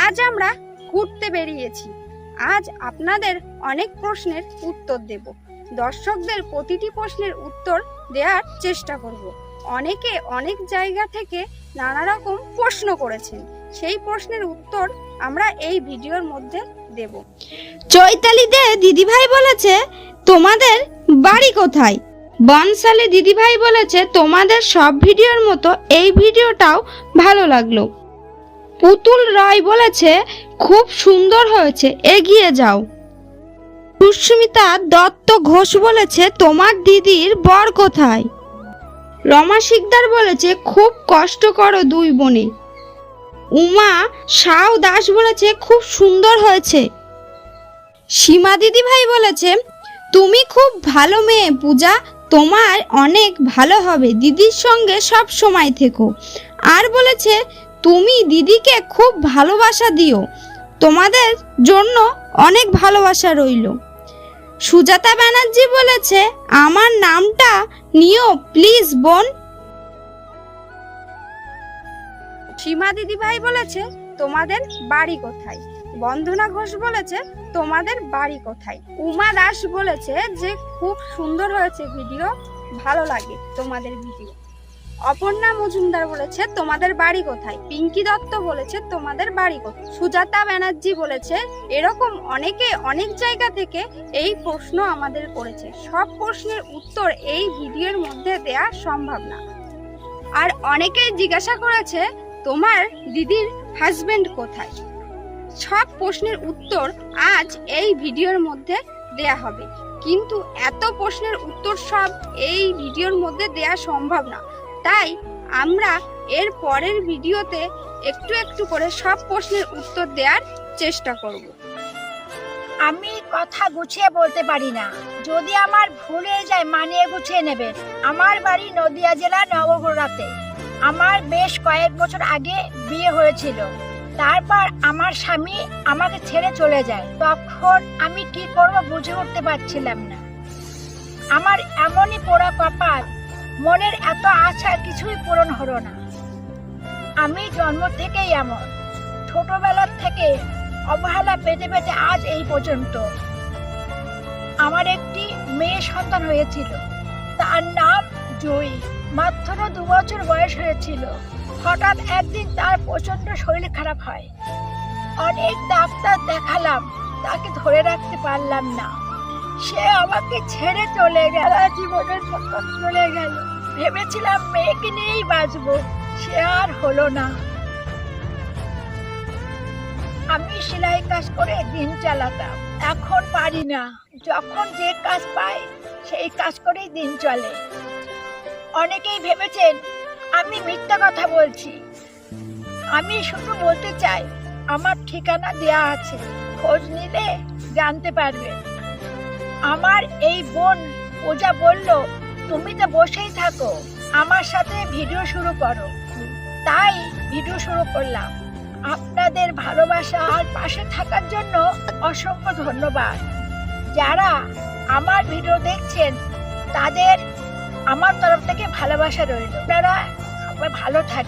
আজ আমরা ঘুরতে বেরিয়েছি। আজ আপনাদের অনেক প্রশ্নের উত্তর দেব। দর্শকদের প্রতিটি প্রশ্নের উত্তর দেওয়ার চেষ্টা করব। অনেকে অনেক জায়গা থেকে নানা রকম প্রশ্ন করেছেন। সেই প্রশ্নের উত্তর আমরা এই ভিডিওর মধ্যে দেব। চৈতালিতে দিদিভাই বলেছে, তোমাদের বাড়ি কোথায়? বনসালে দিদিভাই বলেছে, তোমাদের সব ভিডিওর মতো এই ভিডিওটাও ভালো লাগল। পুতুল রায় বলেছে, খুব সুন্দর হয়েছে, এগিয়ে যাও। সুস্মিতা দত্ত ঘোষ বলেছে, তোমার দিদির বর কোথায়? রমা শিকদার বলেছে, খুব কষ্ট করো দুই বোনে। উমা সাউ দাস বলেছে, খুব সুন্দর হয়েছে। সীমা দিদি ভাই বলেছে, তুমি খুব ভালো মেয়ে পূজা, তোমার অনেক ভালো হবে, দিদির সঙ্গে সব সময় থেকো। আর বলেছে তুমি দিদিকে খুব ভালোবাসা দিও। তোমাদের জন্য অনেক ভালোবাসা রইল। সুজাতা ব্যানার্জি বলেছে, আমার নামটা নিও, প্লিজ, বোন। সীমা দিদি ভাই বলেছে, তোমাদের বাড়ি কোথায়? বন্দনা ঘোষ বলেছে, তোমাদের বাড়ি কোথায়? উমা দাস বলেছে যে, খুব সুন্দর হয়েছে ভিডিও, ভালো লাগে তোমাদের ভিডিও। অপর্ণা মজুমদার বলেছে, তোমাদের বাড়ি কোথায়? পিঙ্কি দত্ত বলেছে, তোমাদের বাড়ি কোথায়? সুজাতা ব্যানার্জি বলেছে, এরকম অনেকে অনেক জায়গা থেকে এই প্রশ্ন আমাদের করেছে। সব প্রশ্নের উত্তর এই ভিডিওর মধ্যে দেয়া সম্ভব না। আর অনেকেই জিজ্ঞাসা করেছে, তোমার দিদির হাজবেন্ড কোথায়? সব প্রশ্নের উত্তর আজ এই ভিডিওর মধ্যে দেয়া হবে। কিন্তু এত প্রশ্নের উত্তর সব এই ভিডিওর মধ্যে দেয়া সম্ভব না। তাই আমরা এর পরের ভিডিওতে একটু একটু করে সব প্রশ্নের উত্তর দেওয়ার চেষ্টা করব। আমি কথা গুছিয়ে বলতে পারি না। যদি আমার ভুল হয়ে যায় মানিয়ে গুছিয়ে নেবে। আমার বাড়ি নদিয়া জেলা নবগোড়াতে। আমার বেশ কয়েক বছর আগে বিয়ে হয়েছিল। তারপর আমার স্বামী আমাকে ছেড়ে চলে যায়। তখন আমি কি করব বুঝে উঠতে পারছিলাম না। আমার এমনই পোড়া কপাল মনের এত আশা কিছুই পূরণ হলো না। আমি জন্ম থেকেই এমন। ছোটবেলার থেকে অবহেলা পেতে পেতে আজ এই পর্যন্ত। আমার একটি মেয়ে সন্তান হয়েছিল। তার নাম জয়ী মাত্র দু বছর বয়স হয়েছিল। হঠাৎ একদিন তার প্রচণ্ড শরীর খারাপ হয়। অনেক ডাক্তার দেখালাম, তাকে ধরে রাখতে পারলাম না। সে আমাকে ছেড়ে চলে গেল, জীবনের পথ চলে গেল। ভেবেছিলাম মেয়েকে নিয়েই বাঁচবো, সে আর হলো না। আমি সেলাই কাজ করে দিন চালাতাম, এখন পারি না। যখন যে কাজ পাই, সেই কাজ করেই দিন চলে। অনেকেই ভেবেছেন, আমি মিথ্যা কথা বলছি। আমি শুধু বলতে চাই, আমার ঠিকানা দেয়া আছে, খোঁজ নিলে জানতে পারবেন। আমার এই বোন পূজা বলল, তুমি তো বসেই থাকো, আমার সাথে ভিডিও শুরু করো। তাই ভিডিও শুরু করলাম। আপনাদের ভালোবাসা আর পাশে থাকার জন্য অসংখ্য ধন্যবাদ। যারা আমার ভিডিও দেখছেন, তাদের আমার তরফ থেকে ভালোবাসা রইল। আপনারা ভালো থাকবেন।